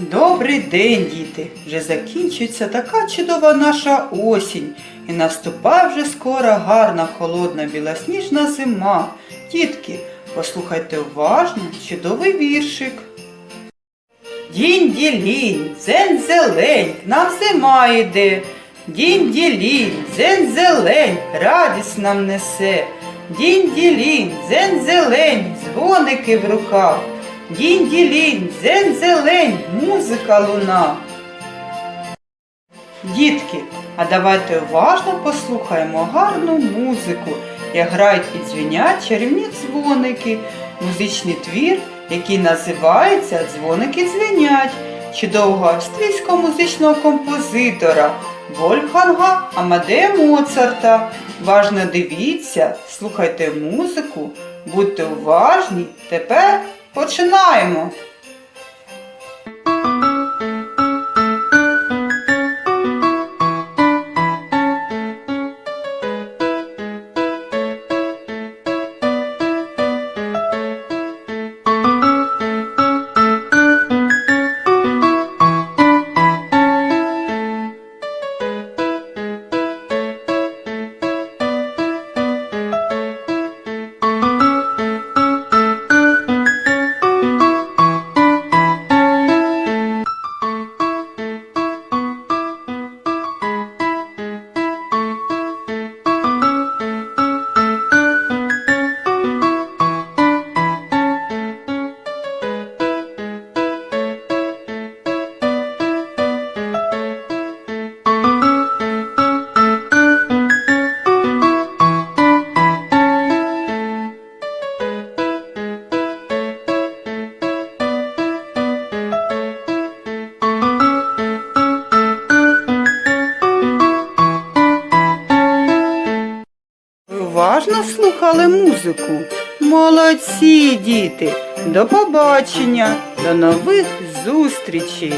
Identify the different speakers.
Speaker 1: Добрий день, діти! Вже закінчується така чудова наша осінь. І наступає вже скоро гарна, холодна, білосніжна зима. Дітки, послухайте уважно чудовий віршик. Дінь-ділінь, дзень зелень, нам зима йде. Дінь-ділінь, дзень зелень, радість нам несе. Дінь-ділінь, дзень зелень, дзвоники в руках. Дінь-ділінь, дзень зелень, музика луна. Дітки, а давайте уважно послухаємо гарну музику, як грають і дзвінять чарівні дзвоники, музичний твір, який називається Дзвоники дзвенять, чудового австрійського музичного композитора Вольфганга Амадея Моцарта. Важно дивіться, слухайте музику, будьте уважні. Тепер починаємо. Уважно слухали музику? Молодці, діти! До побачення, до нових зустрічей!